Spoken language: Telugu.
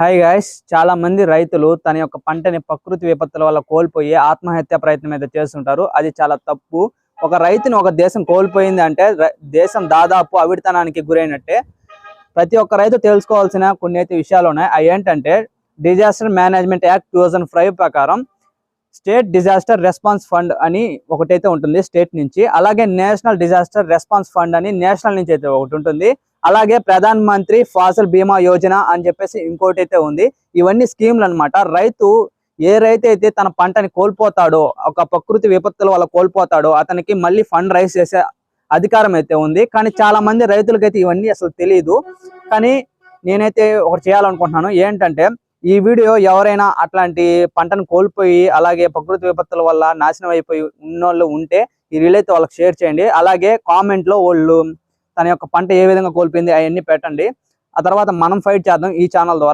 హాయ్ గాయస్ చాలా మంది రైతులు తన యొక్క పంటని ప్రకృతి విపత్తుల వల్ల కోల్పోయి ఆత్మహత్య ప్రయత్నం అయితే చేస్తుంటారు. అది చాలా తప్పు. ఒక రైతుని ఒక దేశం కోల్పోయింది అంటే దేశం దాదాపు అవిడితనానికి గురైనట్టే. ప్రతి ఒక్క రైతు తెలుసుకోవాల్సిన కొన్ని అయితే విషయాలు ఉన్నాయి. అవి ఏంటంటే డిజాస్టర్ మేనేజ్మెంట్ యాక్ట్ టూ ప్రకారం స్టేట్ డిజాస్టర్ రెస్పాన్స్ ఫండ్ అని ఒకటైతే ఉంటుంది స్టేట్ నుంచి. అలాగే నేషనల్ డిజాస్టర్ రెస్పాన్స్ ఫండ్ అని నేషనల్ నుంచి అయితే ఒకటి ఉంటుంది. అలాగే ప్రధాన్ మంత్రి ఫసల్ బీమా యోజన అని చెప్పేసి ఇంకోటి అయితే ఉంది. ఇవన్నీ స్కీమ్లు అన్నమాట. రైతు ఏ రైతు అయితే తన పంటని కోల్పోతాడో ఒక ప్రకృతి విపత్తుల వల్ల కోల్పోతాడో అతనికి మళ్ళీ ఫండ్ రైజ్ చేసే అధికారం అయితే ఉంది. కానీ చాలా మంది రైతులకైతే ఇవన్నీ అసలు తెలియదు కానీ నేనైతే ఒకటి చేయాలనుకుంటున్నాను. ఏంటంటే ఈ వీడియో ఎవరైనా అట్లాంటి పంటను కోల్పోయి అలాగే ప్రకృతి విపత్తుల వల్ల నాశనం అయిపోయి ఉన్నోళ్ళు ఉంటే ఈ రీల్ అయితే వాళ్ళకి షేర్ చేయండి. అలాగే కామెంట్లో వాళ్ళు తన యొక్క పంట ఏ విధంగా కోల్పోయింది అవన్నీ పెట్టండి. ఆ తర్వాత మనం ఫైట్ చేద్దాం ఈ ఛానల్ ద్వారా.